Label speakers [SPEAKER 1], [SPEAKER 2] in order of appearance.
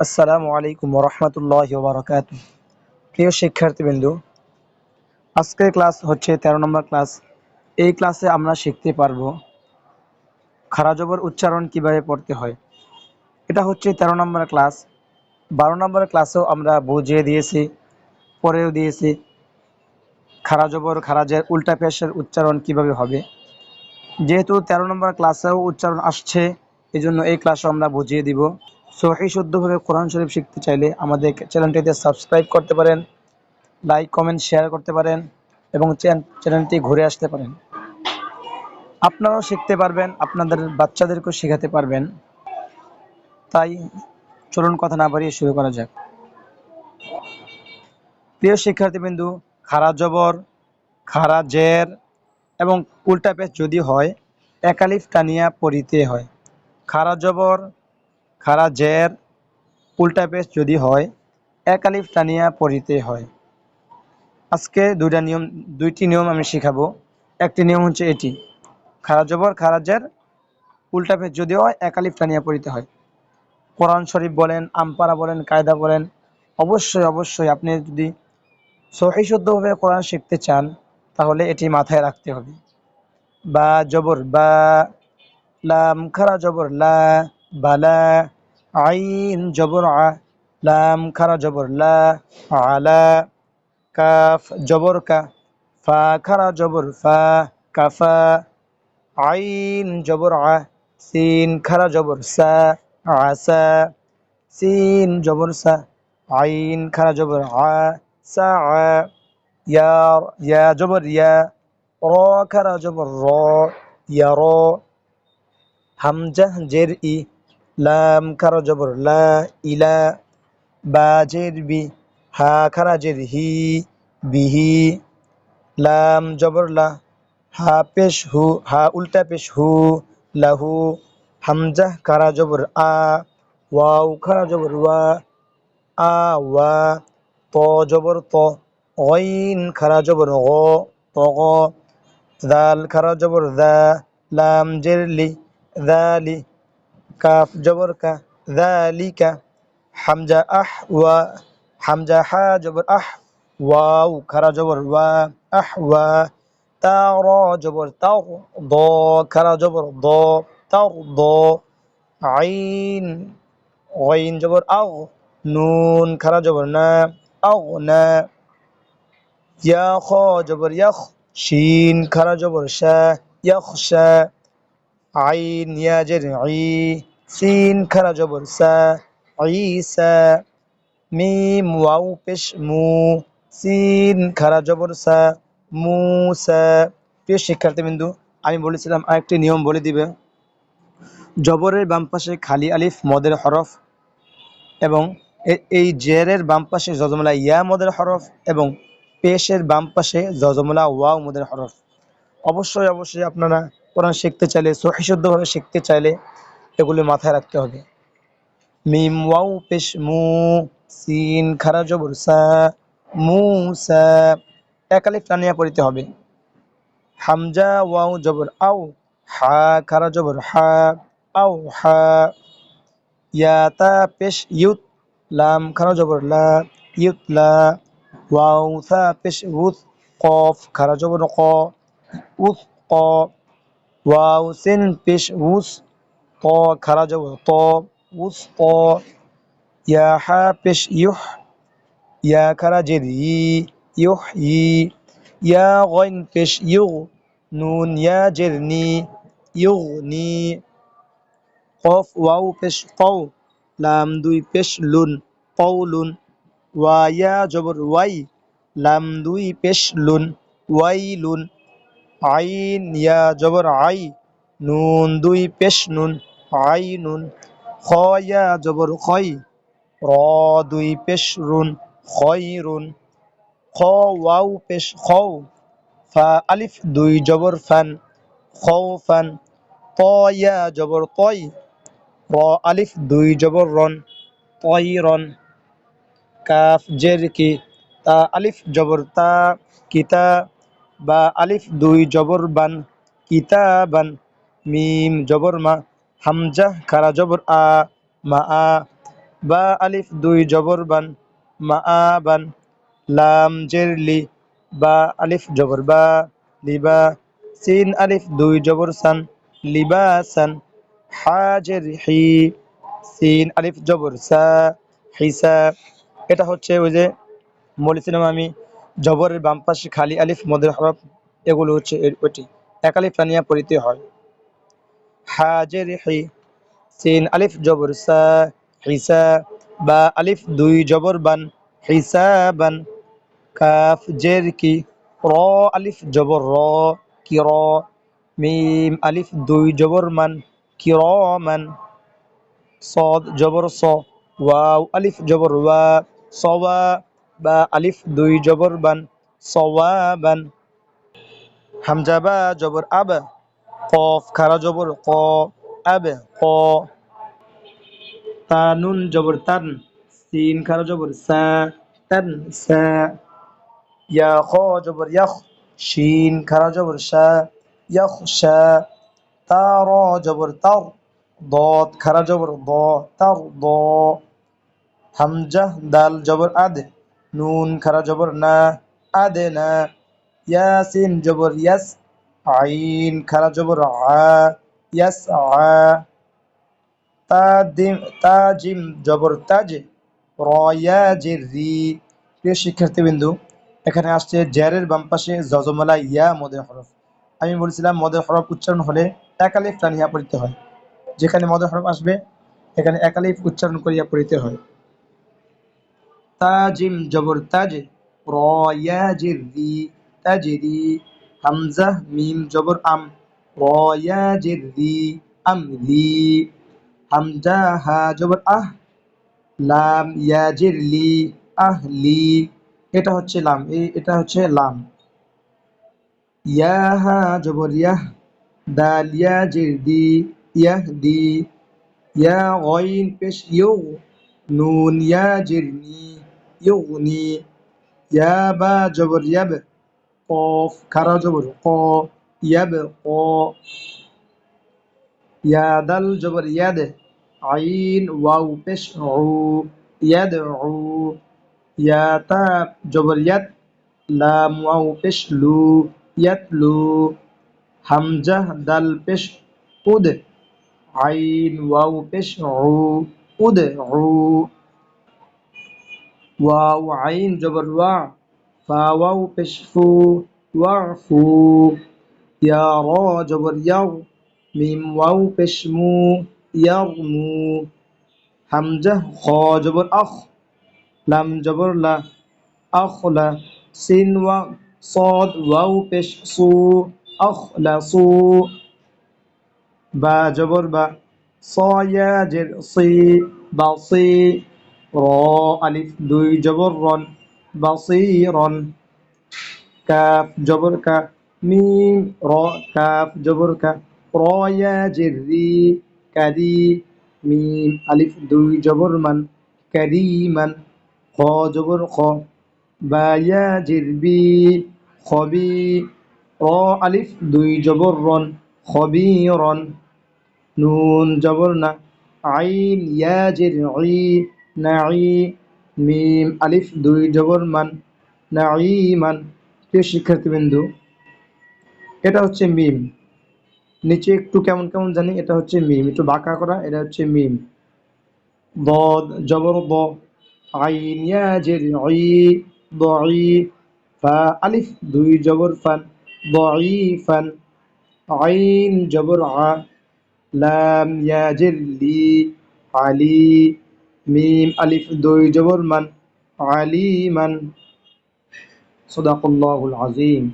[SPEAKER 1] আসসালামু আলাইকুম রহমতুল্লাহ বারকাত প্রিয় শিক্ষার্থীবৃন্দু, আজকের ক্লাস হচ্ছে ১৩ নম্বর ক্লাস। এই ক্লাসে আমরা শিখতে পারব খারাজবর উচ্চারণ কীভাবে পড়তে হয়। এটা হচ্ছে ১৩ নম্বর ক্লাস। বারো নম্বর ক্লাসেও আমরা বুঝিয়ে দিয়েছি পরেও দিয়েছি খারাজবর খারাজের উল্টা পেশের উচ্চারণ কীভাবে হবে। যেহেতু ১৩ নম্বর ক্লাসেও উচ্চারণ আসছে এই জন্য এই ক্লাসও আমরা বুঝিয়ে দিব। সহি শুদ্ধভাবে কোরআন শরীফ শিখতে চাইলে আমাদের চ্যানেলটিতে সাবস্ক্রাইব করতে পারেন লাইক কমেন্ট শেয়ার করতে পারেন এবং চ্যানেলটি ঘুরে আসতে পারেন। আপনারাও শিখতে পারবেন, আপনাদের বাচ্চাদেরকেও শেখাতে পারবেন। তাই চলুন কথা না বাড়িয়ে শুরু করা যাক। প্রিয় শিক্ষার্থীবিন্দু, খারা জবর, খারা জের এবং উল্টা পেশ যদি হয়, একালিফ টানিয়া পড়িতে হয়। খারা জবর খারা জের, উল্টা পেশ যদি হয় একালিফ টানিয়া পড়িতে হয়। আজকে দুইটা নিয়ম, দুইটি নিয়ম আমি শিখাবো। একটি নিয়ম হচ্ছে এটি, খারা জবর, খারা জের, উল্টা পেশ যদি হয় একালিফ টানিয়া পড়িতে হয়। কোরআন শরীফ বলেন, আমপারা বলেন, কায়দা বলেন, অবশ্যই অবশ্যই আপনি যদি সহি শুদ্ধভাবে কোরআন শিখতে চান, তাহলে এটি মাথায় রাখতে হবে। বা জবর, বা লাম, খারা জবর, লা বালা আইন জবর আ লাম খারা জবর লা আলা কাফ জবর কা ফা খারা জবর ফা কাফা আইন জবর আ সিন খারা জবর সা আসা সিন জবর সা আইন খারা জবর আ সা আ ইয়া ইয়া জবর ইয়া র খারা জবর র ইয়া র হামজা জের ই লাম খারা জবর, লা ইলা বা জের বি, হা খারা জের হি বিহি লাম জবর লা, হা পেশ হু, হা উল্টা পেশ হু, লাহু। হামজা খারা জবর আ, ওয়াও খারা জবর ওয়া, আ ওয়া। ত জবর ত গইন খারা জবর গ, ত গ। দাল খারা জবর দা, লাম জের লি দালি কাফ জবর কা দালিকা হামজা আহ ওয়া হামজা হা জবর আহ ওয়াও খারা জবর ওয়া আহ ওয়া তা র জবর তাও দ খারা জবর দ তাও দ আইন ওয়াইন জবর আও নুন খারা জবর না আও না ইয়া খ জবর ইয়াখ শিন খারা জবর শা ইয়াখশা আইন ইয়া জের ই সিন খারা জবর সা, ঈসা, মিম, ওয়াও, পেশ, মু, সিন খারা জবর সা মুসা প্রিয় শিক্ষার্থীবৃন্দু আমি বলেছিলাম আরেকটি নিয়ম বলে দিবে। জবরের বাম পাশে খালি আলিফ, মদের হরফ এবং এই জেরের বাম পাশে জজমলা ইয়া মদের হরফ এবং পেশের বাম পাশে জজমলা ওয়াও মদের হরফ। অবশ্যই অবশ্যই আপনারা কোরআন শিখতে চাইলে সহিশুদ্ধভাবে শিখতে চাইলে এগুলি মাথায় রাখতে হবে। মিম ওয়াও পেশ মু, সিন খারা জবর সা মুসা একালিফ টানিয়া পড়িতে হবে। হামজা ওয়াও জবর আও, হা খারা জবর হা, আও হা ইয়াতা পেশ ইউত, লাম খারা জবর লা, ইউত লা, ওয়াও থা পেশ উত, কফ খারা জবর ক, উত ক ওয়াও সিন পেশ উস ত খারা জবর ত উস ত ইয়া হা পেশ ইউহ ইয়া খারা জের ই ইউহ ই ইয়া গইন পেশ ইউ নুন ইয়া জের নি ইউগ নি কফ ওয়াও পেশ কও লাম দুই পেশ লুন কৌলুন ওয়া ইয়া জবর ওয়াই লাম দুই পেশ লুন ওয়াই লুন আইন ইয়া জবর আই, নুন দুই পেশ নুন, আই নুন খ ইয়া জবর খয় র দুই পেশ রুন খয় রুন, খ ওয়াও পেশ খও, ফা আলিফ দুই জবর ফান, খও ফান ত ইয়া জবর তয়, র আলিফ দুই জবর রন, তয় রন, কাফ জের কি, তা আলিফ জবর তা কিতা বা আলিফ, দুই, জবর বান, কিতাবান, মিম, জবর মা, হামজা, খারা, জবর আ, মা, আ, বা আলিফ, দুই, জবর বান, মা, আ, বান, লাম, জের, লি, বা আলিফ, জবর বা লিবা সিন, আলিফ, দুই, জবর সান লিবা লিবাসান হাজের হি সিন, আলিফ, জবর, সা হিসা এটা হচ্ছে ওই যে বলেছিলাম আমি জবরের বাম পাশে খালি আলিফ মদের হরফ এগুলো হচ্ছে এর- ওইটি এক আলিফ টানিয়া পড়িতে হয় হাজের হি সিন আলিফ জবর সা হিসা বা আলিফ দুই জবর বান হিসাবান কাফ জের কি র আলিফ জবর র কি র মিম আলিফ দুই জবর মান কি র মান صاد জবর স ওয়াও আলিফ জবর ওয়া সওয়া বা আলিফ দুই জবর বান সওয়াবান হামজা বা জবর আব কফ খারা জবর ক আব ক তানুন জবর তান সিন খারা জবর সা তান সা ইয়া খ জবর ইয়াখ শিন খারা জবর শা ইয়াখ শা তা র জবর তার ضاد খারা জবর দ তার দ হামজা দাল জবর আদ নুন, খারা জবর না, আদে না, ইয়াসিন জবর ইয়াস, আইন, খারা জবর আ, ইয়াস আ, তাদিম, তাজিম জবর তাজ রয়া জের রি। প্রিয় শিক্ষার্থীবৃন্দু, এখানে আসছে জ্যারের বাম পাশে জজমালা ইয়া মদের হরফ। আমি বলছিলাম মদের হরফ উচ্চারণ হলে একালিফ টানিয়া পড়িতে হয়। যেখানে মদের হরফ আসবে, এখানে একালিফ উচ্চারণ করিয়া পড়িতে হয়। তাজিম জবর তাজ রয়া জের রি তাজরি, হামজা মিম জবর আম রি আম রি হামজা হা জবর আহ, লাম ইয়াজির লি আহলি, এটা হচ্ছে লাম এটা হচ্ছে লাম। ইয়াহা জবর ইয়াহ, দাল ইয়াজির দি ইয়াহদি, ইয়া গইন পেশ ইউ, নুন ইয়া বা জবর ইয়াব কফ খারা জবর ক ইয়াব ক ইয়া দাল জবর ইয়াদ আইন ওয়াও পেশ উ ইয়াদ উ ইয়া তা জবর ইয়াদ লাম ওয়াও পেশ লু ইয়াতলু হামজা দাল পেশ উদ আইন ওয়াও পেশ উ উদ উ ওয়াও আইন واو عين جبر وع واو بشفو وعفو يا را جبر يو ميم واو بشمو يرمو. همجه خا جبر أخ لم جبر لا أخلا سين و صاد واو بش صو. أخلصو با جبر با صايا جر صي بصي র আলিফ দুই জবর রন, বাসিরন, কাফ জবর কা, মিম, র, কাফ জবর কা রয়া জের, রি, কারি, মিম, আলিফ, দুই জবর মান, কারিমান, খ জবর খ বায়া জের, বি খবি র, আলিফ, দুই জবর রন খবিরন নুন জবর না, আইন, ইয়া, জের নাঈ মিম আলিফ, দুই, জবর, মান। নাঈ মান প্রিয় শিক্ষার্থীবৃন্দু, এটা হচ্ছে মিম। নিচে একটু কেমন কেমন জানি, এটা হচ্ছে মিম। একটু বাঁকা করা, এটা হচ্ছে মিম। বদ, জবর, ব। আইন আলিফ, দুই, জবর, ফান। দ ফান। আইন, জবর আলি লি আলী মিম আলিফ দুই জবর মান আলিমান। সদাকুল্লাহুল আজিম